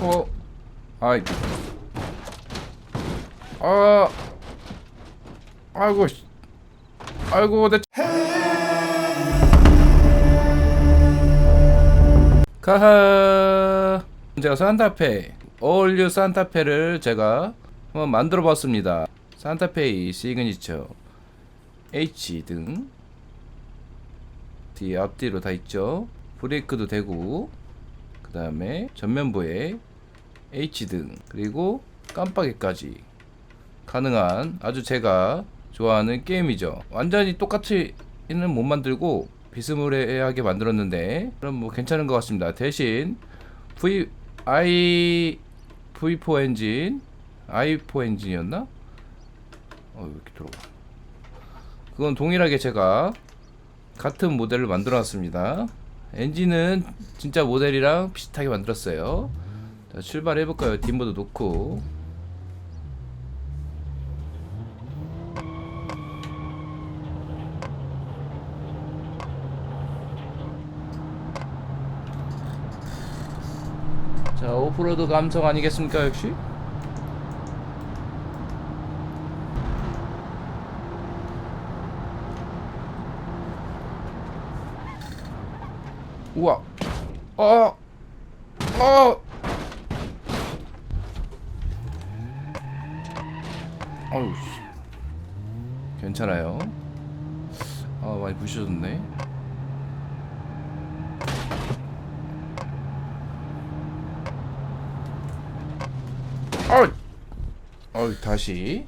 어, 아이, 아, 아이고, 씨. 아이고, 내. 가하. 제가 산타페 어울류 산타페를 제가 한번 만들어 봤습니다. 산타페이 시그니처 H 등 뒤에 앞뒤로 다 있죠. 브레이크도 되고 그 다음에 전면부에 H 등 그리고 깜빡이까지 가능한 아주 제가 좋아하는 게임이죠. 완전히 똑같이는 못 만들고 비스무리하게 만들었는데 그럼 뭐 괜찮은 것 같습니다. 대신 V i V4 엔진 i4 엔진이었나? 어, 왜 이렇게 들어가? 그건 동일하게 제가 같은 모델을 만들어 놨습니다. 엔진은 진짜 모델이랑 비슷하게 만들었어요. 자, 출발해볼까요? 뒷모드 놓고. 자, 오프로드 감성 아니겠습니까, 역시? 우와. 어. 어. 씨. 괜찮아요. 아, 많이 부셔졌네. 어. 어, 다시.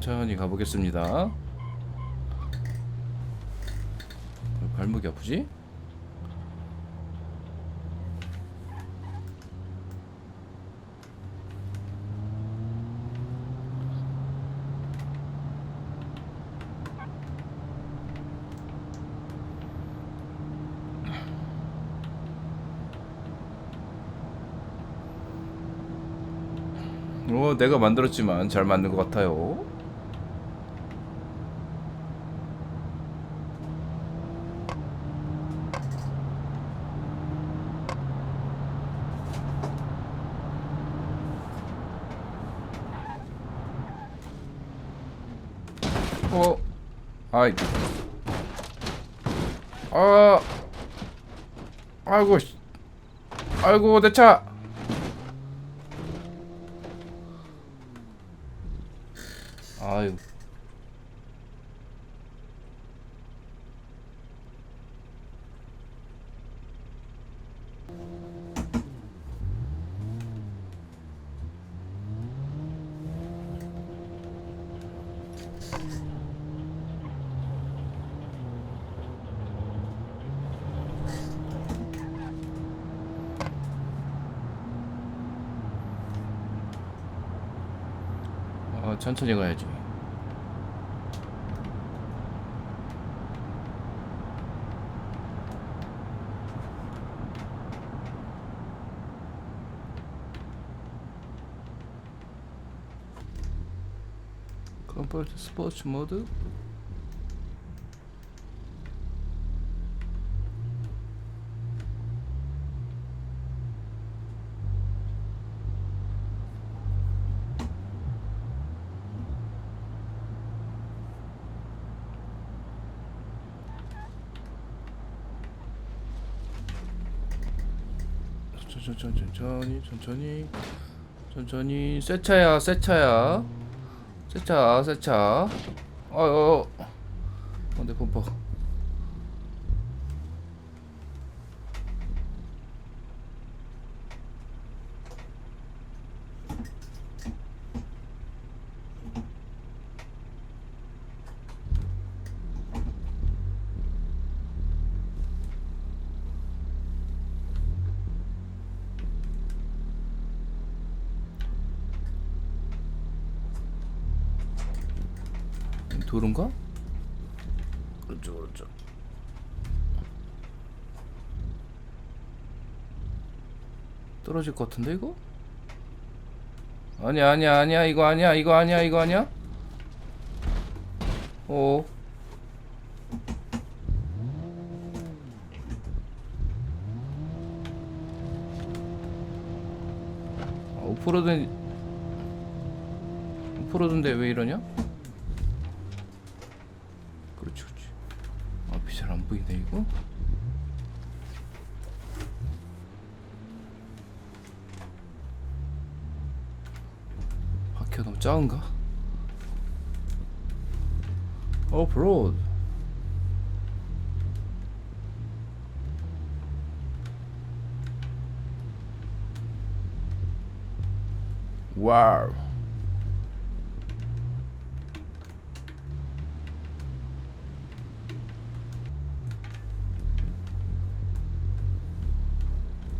천천히 가보겠습니다. 왜 발목이 아프지? 어, 내가 만들었지만 잘 만든 것 같아요. 어, 아이, 아, 아이고, 씨. 아이고 내 차. 아 천천히 가야지. 컴포트 스포츠 모드 천천히 천천히 천천히 천천히 새 차야 새 차야 새 차, 새 차. 어어. 어, 내 범퍼. 도로인가? 그렇죠 그렇죠 떨어질 것 같은데 이거? 아니야 아니야 아니야 이거 아니야 이거 아니야 이거 아니야? 오 아, 오프로드 오프로드인데 왜 이러냐? 그렇지 그렇지 잘 안 보이네 이거? 바퀴가 너무 작은가? 오프로드. 와우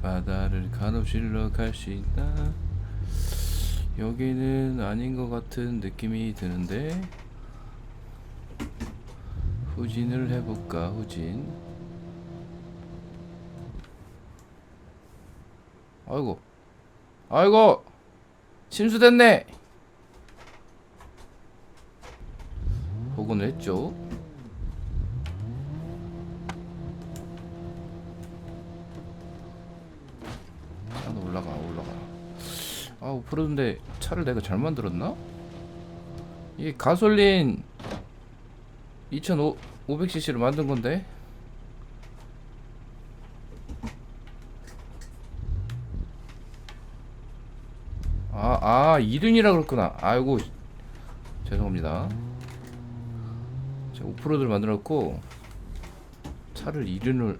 바다를 가로질러 갈 수 있다. 여기는 아닌 것 같은 느낌이 드는데. 후진을 해볼까 후진? 아이고. 아이고! 심수됐네! 복원을 했죠 차도 올라가 올라가 아 오프로드인데 차를 내가 잘 만들었나? 이게 가솔린 2500cc로 만든 건데 아, 아, 2륜이라 그랬구나. 아이고, 죄송합니다. 제가 오프로드를 만들었고, 차를 2륜을,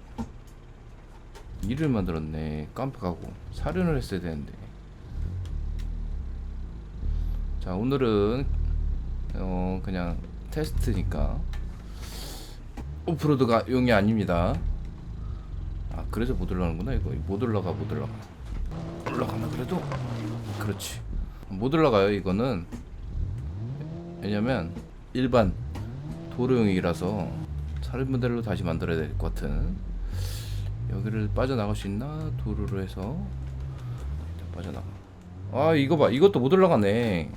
2륜 만들었네. 깜빡하고. 4륜을 했어야 되는데. 자, 오늘은, 어, 그냥 테스트니까. 오프로드가 용이 아닙니다. 아, 그래서 못 올라가는구나, 이거. 못 올라가, 못 올라가. 올라가나, 그래도? 그렇지 못 올라가요 이거는 왜냐면 일반 도로용이라서 다른 모델로 다시 만들어야 될 것 같은 여기를 빠져나갈 수 있나 도로로 해서 빠져나가 아 이거 봐 이것도 못 올라가네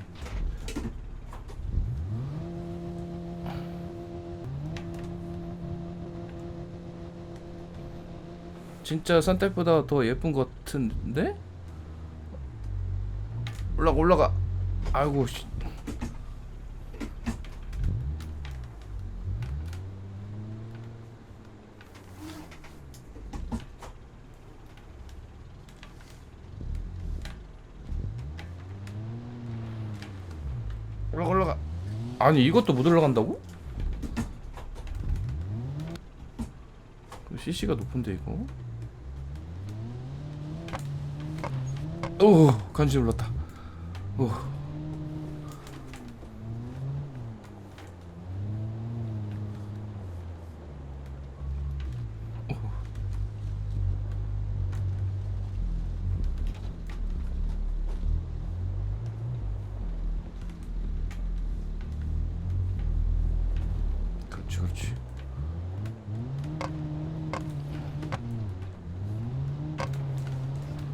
진짜 선택보다 더 예쁜 것 같은데? 올라가 올라가 아이고 씨. 올라가 올라가 아니 이것도 못 올라간다고? CC가 높은데 이거 오 간지 올랐다. 오. 그렇지.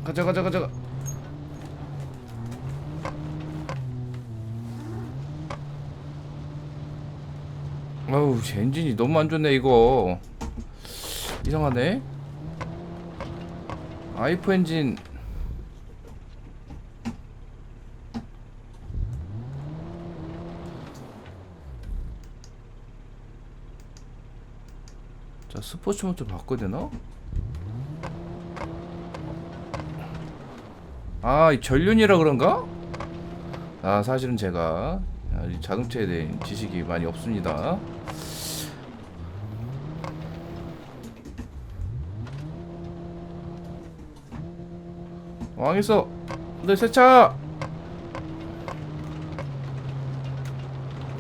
가자 가자 가자 아우 제 엔진이 너무 안 좋네 이거 이상하네 아이프 엔진 자 스포츠 모드 바꿔야 되나? 아, 이 전륜이라 그런가? 아, 사실은 제가 자동차에 대한 지식이 많이 없습니다. 왕있어! 내 세차!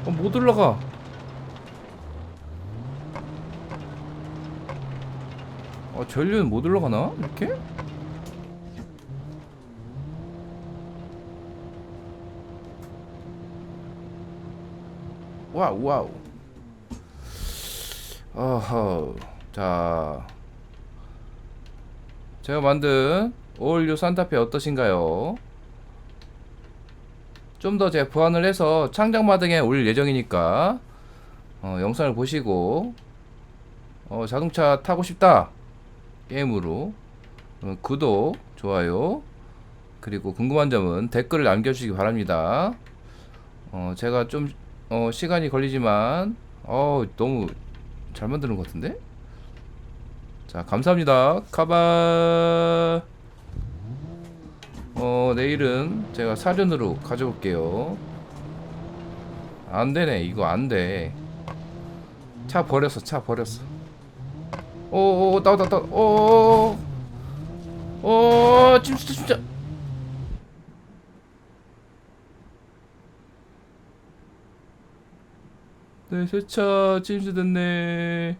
어, 못 올라가. 어, 전륜 못 올라가나? 이렇게? 와우 와우. 어허 자. 제가 만든 올류 산타페 어떠신가요? 좀 더 제가 보완을 해서 창작마등에 올릴 예정이니까 어, 영상을 보시고 어, 자동차 타고 싶다. 게임으로. 어, 구독 좋아요 그리고 궁금한 점은 댓글을 남겨주시기 바랍니다. 어, 제가 좀 어, 시간이 걸리지만 어, 너무 잘 만드는 것 같은데 자 감사합니다 카바 어 내일은 제가 사륜으로 가져올게요 안되네 이거 안돼 차 버렸어 차 버렸어 오오 나왔다 나왔다 오오 진짜 진짜 네 세차 침수됐네